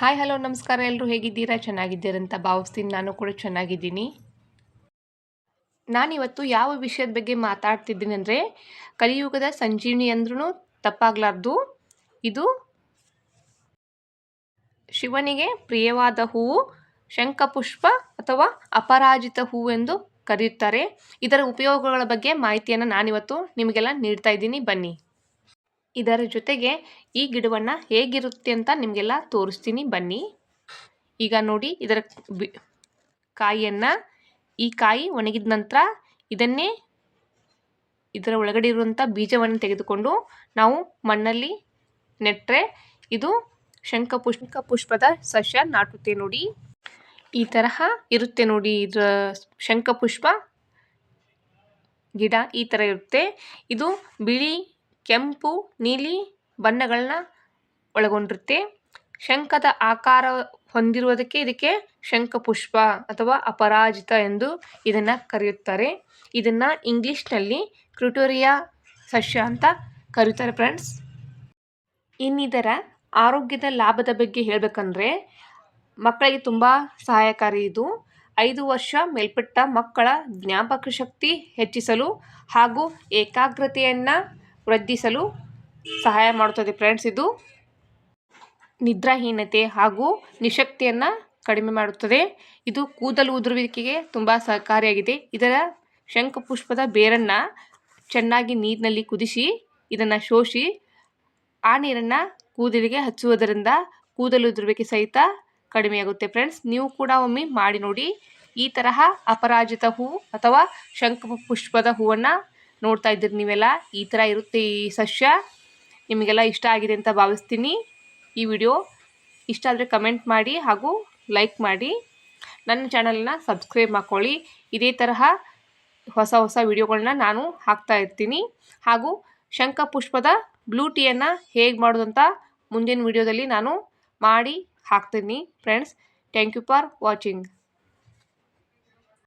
Hi hello ನಮಸ್ಕಾರ. ಎಲ್ಲರೂ ಹೇಗಿದ್ದೀರಾ? ಚೆನ್ನಾಗಿದ್ದೀರಂತ ಭಾವಿಸ್ತೀನಿ. ನಾನು ಕೂಡ ಚೆನ್ನಾಗಿದ್ದೀನಿ. ನಾನಿವತ್ತು ಯಾವ ವಿಷಯದ ಬಗ್ಗೆ ಮಾತಾಡ್ತಿದ್ದೀನಿ ಅಂದರೆ, ಕಲಿಯುಗದ ಸಂಜೀವಿನಿ ಅಂದ್ರೂ ತಪ್ಪಾಗಲಾರ್ದು. ಇದು ಶಿವನಿಗೆ ಪ್ರಿಯವಾದ ಹೂವು, ಶಂಖಪುಷ್ಪ ಅಥವಾ ಅಪರಾಜಿತ ಹೂವು ಎಂದು ಕರೆಯುತ್ತಾರೆ. ಇದರ ಉಪಯೋಗಗಳ ಬಗ್ಗೆ ಮಾಹಿತಿಯನ್ನು ನಾನಿವತ್ತು ನಿಮಗೆಲ್ಲ ನೀಡ್ತಾ ಇದ್ದೀನಿ. ಬನ್ನಿ. ಇದರ ಜೊತೆಗೆ ಈ ಗಿಡವನ್ನು ಹೇಗಿರುತ್ತೆ ಅಂತ ನಿಮಗೆಲ್ಲ ತೋರಿಸ್ತೀನಿ ಬನ್ನಿ. ಈಗ ನೋಡಿ ಇದರ ಬಿ, ಕಾಯಿಯನ್ನು ಈ ಕಾಯಿ ಒಣಗಿದ ನಂತರ ಇದನ್ನೇ ಇದರ ಒಳಗಡೆ ಇರುವಂಥ ಬೀಜವನ್ನು ತೆಗೆದುಕೊಂಡು ನಾವು ಮಣ್ಣಲ್ಲಿ ನೆಟ್ಟರೆ ಇದು ಶಂಖಪುಷ್ಪ ಪುಷ್ಪದ ಸಸ್ಯ ನಾಟುತ್ತೆ ನೋಡಿ. ಈ ತರಹ ಇರುತ್ತೆ ನೋಡಿ ಇದರ ಶಂಖಪುಷ್ಪ, ಗಿಡ ಈ ಥರ ಇರುತ್ತೆ. ಇದು ಬಿಳಿ ಕೆಂಪು, ನೀಲಿ ಬಣ್ಣಗಳನ್ನ ಒಳಗೊಂಡಿರುತ್ತೆ. ಶಂಖದ ಆಕಾರ ಹೊಂದಿರುವುದಕ್ಕೆ ಇದಕ್ಕೆ ಶಂಖಪುಷ್ಪ ಅಥವಾ ಅಪರಾಜಿತ ಎಂದು ಇದನ್ನು ಕರೆಯುತ್ತಾರೆ. ಇದನ್ನು ಇಂಗ್ಲೀಷ್ನಲ್ಲಿ ಕ್ರುಟೋರಿಯಾ ಸಸ್ಯ ಅಂತ ಕರೀತಾರೆ ಫ್ರೆಂಡ್ಸ್ ಇನ್ನಿದರ ಆರೋಗ್ಯದ ಲಾಭದ ಬಗ್ಗೆ ಹೇಳಬೇಕಂದ್ರೆ ಮಕ್ಕಳಿಗೆ ತುಂಬ ಸಹಾಯಕಾರಿ ಇದು. ಐದು ವರ್ಷ ಮೇಲ್ಪಟ್ಟ ಮಕ್ಕಳ ಜ್ಞಾಪಕ ಶಕ್ತಿ ಹೆಚ್ಚಿಸಲು ಹಾಗೂ ಏಕಾಗ್ರತೆಯನ್ನು ವೃದ್ಧಿಸಲು ಸಹಾಯ ಮಾಡುತ್ತದೆ ಫ್ರೆಂಡ್ಸ್ ಇದು ನಿದ್ರಾಹೀನತೆ ಹಾಗೂ ನಿಶಕ್ತಿಯನ್ನು ಕಡಿಮೆ ಮಾಡುತ್ತದೆ. ಇದು ಕೂದಲು ಉದುರುವಿಕೆಗೆ ತುಂಬ ಸಹಕಾರಿಯಾಗಿದೆ. ಇದರ ಶಂಖಪುಷ್ಪದ ಬೇರನ್ನು ಚೆನ್ನಾಗಿ ನೀರಿನಲ್ಲಿ ಕುದಿಸಿ, ಇದನ್ನು ಶೋಷಿ, ಆ ನೀರನ್ನು ಕೂದಲಿಗೆ ಹಚ್ಚುವುದರಿಂದ ಕೂದಲು ಉದುರುವಿಕೆ ಸಹಿತ ಕಡಿಮೆಯಾಗುತ್ತೆ ಫ್ರೆಂಡ್ಸ್ ನೀವು ಕೂಡ ಒಮ್ಮೆ ಮಾಡಿ ನೋಡಿ ಈ ತರಹ ಅಪರಾಜಿತ ಹೂ ಅಥವಾ ಶಂಖ ಪುಷ್ಪದ ಹೂವನ್ನು ನೋಡ್ತಾ ಇದ್ದೀರಿ ನೀವೆಲ್ಲ. ಈ ಥರ ಇರುತ್ತೆ ಈ ಸಸ್ಯ. ನಿಮಗೆಲ್ಲ ಇಷ್ಟ ಆಗಿದೆ ಅಂತ ಭಾವಿಸ್ತೀನಿ. ಈ ವಿಡಿಯೋ ಇಷ್ಟ ಆದರೆ ಕಮೆಂಟ್ ಮಾಡಿ ಹಾಗೂ ಲೈಕ್ ಮಾಡಿ. ನನ್ನ ಚಾನಲ್ನ ಸಬ್ಸ್ಕ್ರೈಬ್ ಮಾಡ್ಕೊಳ್ಳಿ. ಇದೇ ತರಹ ಹೊಸ ಹೊಸ ವಿಡಿಯೋಗಳನ್ನ ನಾನು ಹಾಕ್ತಾ ಇರ್ತೀನಿ. ಹಾಗೂ ಶಂಖ ಪುಷ್ಪದ ಬ್ಲೂ ಟೀಯನ್ನು ಹೇಗೆ ಮಾಡೋದು ಅಂತ ಮುಂದಿನ ವಿಡಿಯೋದಲ್ಲಿ ನಾನು ಮಾಡಿ ಹಾಕ್ತೀನಿ. Friends, thank you for watching.